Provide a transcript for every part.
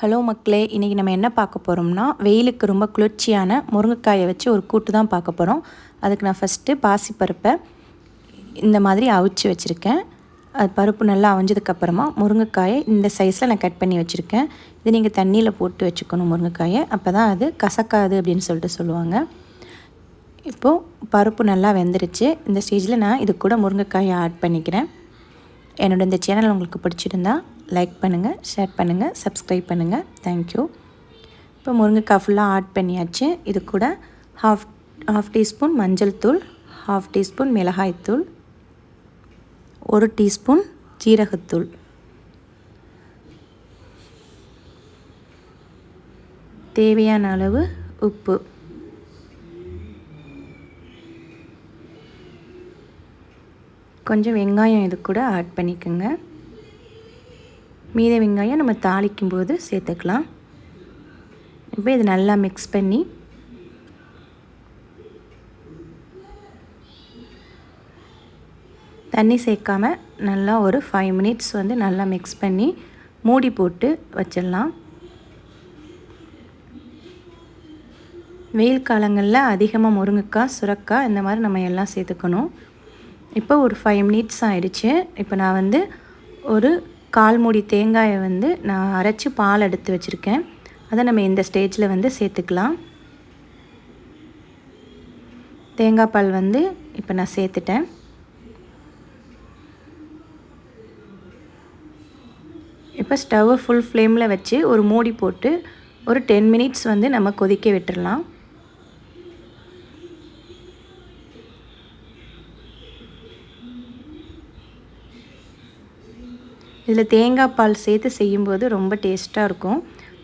Hello மக்களே இன்றைக்கி நம்ம என்ன பார்க்க போகிறோம்னா வெயிலுக்கு ரொம்ப குளிர்ச்சியான முருங்கைக்காயை வச்சு ஒரு கூட்டு தான் பார்க்க போகிறோம் அதுக்கு நான் ஃபஸ்ட்டு பாசிப்பருப்பை இந்த மாதிரி அவிச்சு வச்சுருக்கேன். அது பருப்பு நல்லா அவிஞ்சதுக்கப்புறமா முருங்கைக்காயை இந்த சைஸில் நான் கட் பண்ணி வச்சுருக்கேன். இது நீங்கள் தண்ணியில் போட்டு வச்சுக்கணும் முருங்கைக்காயை. அப்போ தான் அது கசக்காது அப்படின்னு சொல்லிட்டு சொல்லுவாங்க. இப்போது பருப்பு நல்லா வெந்துருச்சு. இந்த ஸ்டேஜில் நான் இது கூட முருங்கைக்காயை ஆட் பண்ணிக்கிறேன். என்னோட இந்த சேனல் உங்களுக்கு பிடிச்சிருந்தா லைக் பண்ணுங்கள் ஷேர் பண்ணுங்கள் சப்ஸ்கிரைப் பண்ணுங்கள் தேங்க்யூ இப்போ முருங்கைக்காய் ஃபுல்லாக ஆட் பண்ணியாச்சு. இது கூட ஹாஃப் ஹாஃப் டீஸ்பூன் மஞ்சள் தூள் ஹாஃப் டீஸ்பூன் மிளகாய்த்தூள் ஒரு டீஸ்பூன் ஜீரகத்தூள் தேவையான அளவு உப்பு. கொஞ்சம் வெங்காயம் இது கூட ஆட் பண்ணிக்கோங்க. மீத வெங்காயம் நம்ம தாளிக்கும் போது சேர்த்துக்கலாம். இப்போ இது நல்லா மிக்ஸ் பண்ணி தண்ணி சேர்க்காம நல்லா ஒரு ஃபைவ் மினிட்ஸ் வந்து நல்லா மிக்ஸ் பண்ணி மூடி போட்டு வச்சிடலாம். வெயில் காலங்களில் அதிகமாக முருங்கைக்காய் சுரக்காய் இந்த மாதிரி நம்ம எல்லாம் சேர்த்துக்கணும். இப்போ ஒரு ஃபைவ் மினிட்ஸ் ஆகிடுச்சு இப்போ நான் வந்து ஒரு கால் மூடி தேங்காயை வந்து நான் அரைச்சி பால் எடுத்து வச்சுருக்கேன். அதை நம்ம இந்த ஸ்டேஜில் வந்து சேர்த்துக்கலாம். தேங்காய் பால் வந்து இப்போ நான் சேர்த்துட்டேன். இப்போ ஸ்டவ்வை ஃபுல் ஃப்ளேமில் வச்சு ஒரு மூடி போட்டு ஒரு டென் மினிட்ஸ் வந்து நம்ம கொதிக்க விட்டுடலாம் இதில் தேங்காய் பால் சேர்த்து செய்யும்போது ரொம்ப டேஸ்ட்டாக இருக்கும்.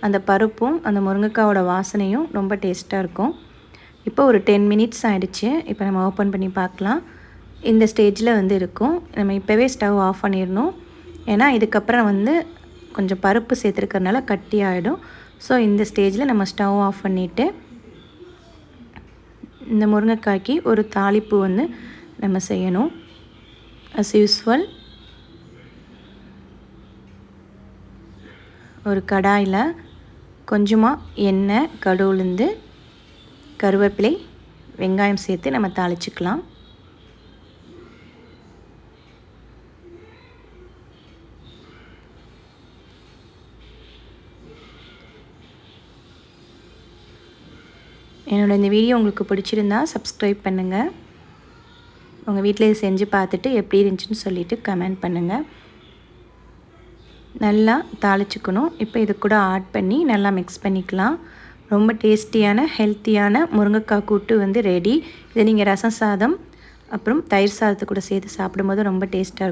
அந்த பருப்பும் அந்த முருங்கைக்காவோட வாசனையும் ரொம்ப டேஸ்ட்டாக இருக்கும். இப்போ ஒரு டென் மினிட்ஸ் ஆகிடுச்சு இப்போ நம்ம ஓப்பன் பண்ணி பார்க்கலாம். இந்த ஸ்டேஜில் வந்து இருக்கும். நம்ம இப்போவே ஸ்டவ் ஆஃப் பண்ணிடணும். ஏன்னா இதுக்கப்புறம் வந்து கொஞ்சம் பருப்பு சேர்த்துருக்கறனால கட்டி ஆகிடும் ஸோ இந்த ஸ்டேஜில் நம்ம ஸ்டவ் ஆஃப் பண்ணிவிட்டு இந்த முருங்கைக்காய்க்கு ஒரு தாளிப்பு வந்து நம்ம செய்யணும். அஸ் யூஸ்வல் ஒரு கடாயில் கொஞ்சமாக எண்ணெய் கடுவுலேருந்து கருவேப்பிலை வெங்காயம் சேர்த்து நம்ம தாளிச்சுக்கலாம். என்னோட இந்த வீடியோ உங்களுக்கு பிடிச்சிருந்தா சப்ஸ்கிரைப் பண்ணுங்கள் உங்கள் வீட்டில் செஞ்சு பார்த்துட்டு எப்படி இருந்துச்சுன்னு சொல்லிவிட்டு கமெண்ட் பண்ணுங்கள் நல்லா தாளிச்சுக்கணும். இப்போ இது கூட ஆட் பண்ணி நல்லா மிக்ஸ் பண்ணிக்கலாம். ரொம்ப டேஸ்டியான ஹெல்த்தியான முருங்கைக்காய் கூட்டு வந்து ரெடி இதை நீங்கள் ரசம் சாதம் அப்புறம் தயிர் சாதத்தை கூட சேர்த்து சாப்பிடும்போது ரொம்ப டேஸ்ட்டாக இருக்கும்.